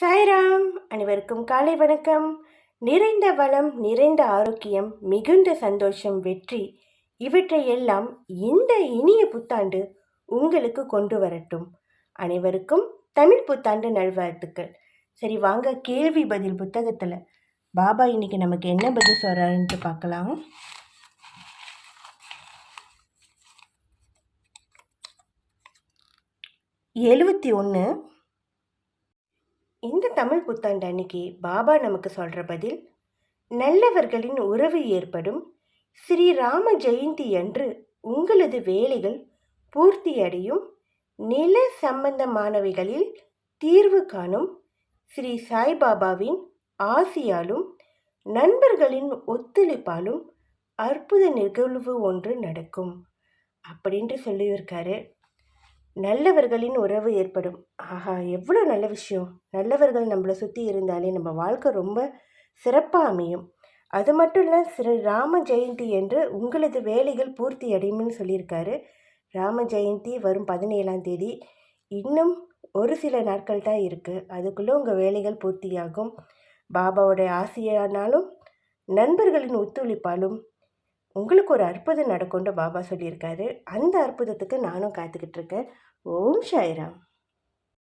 சாய்ராம் அனைவருக்கும் காலை வணக்கம். நிறைந்த வளம் நிறைந்த ஆரோக்கியம் மிகுந்த சந்தோஷம் வெற்றி இவற்றையெல்லாம் இந்த இனிய புத்தாண்டு உங்களுக்கு கொண்டு வரட்டும். அனைவருக்கும் தமிழ் புத்தாண்டு நல்வாழ்த்துக்கள். சரி வாங்க கேள்வி பதில் புத்தகத்தில். பாபா இன்னைக்கு நமக்கு என்ன பதில் சொல்கிறாருன்ட்டு பார்க்கலாம். எழுபத்தி ஒன்று இந்த தமிழ் புத்தாண்டு அன்னைக்கு பாபா நமக்கு சொல்கிற பதில் நல்லவர்களின் உறவு ஏற்படும். ஸ்ரீராம ஜெயந்தி அன்று உங்களது வேலைகள் பூர்த்தியடையும் நில சம்பந்தமானவைகளில் தீர்வு காணும். ஸ்ரீ சாய்பாபாவின் ஆசியாலும் நண்பர்களின் ஒத்துழைப்பாலும் அற்புத நிகழ்வு ஒன்று நடக்கும். அப்படின்ட்டு சொல்லியிருக்காரு. நல்லவர்களின் உறவு ஏற்படும். ஆஹா எவ்வளோ நல்ல விஷயம். நல்லவர்கள் நம்மளை சுற்றி இருந்தாலே நம்ம வாழ்க்கை ரொம்ப சிறப்பாக அமையும். அது மட்டும் இல்லை ஸ்ரீ ராம ஜெயந்தி என்று உங்களது வேலைகள் பூர்த்தி அடையும்னு சொல்லியிருக்காரு. ராம ஜெயந்தி வரும் பதினேழாம் தேதி. இன்னும் ஒரு சில நாட்கள் தான் இருக்குது அதுக்குள்ளே உங்கள் வேலைகள் பூர்த்தியாகும். பாபாவோடைய ஆசையானாலும் நண்பர்களின் ஒத்துழைப்பாலும் உங்களுக்கு ஒரு அற்புதம் நடக்கும்னு பாபா சொல்லியிருக்காரு. அந்த அற்புதத்துக்கு நானும் காத்துக்கிட்டு இருக்கேன். ஓம் சாய்ராம்.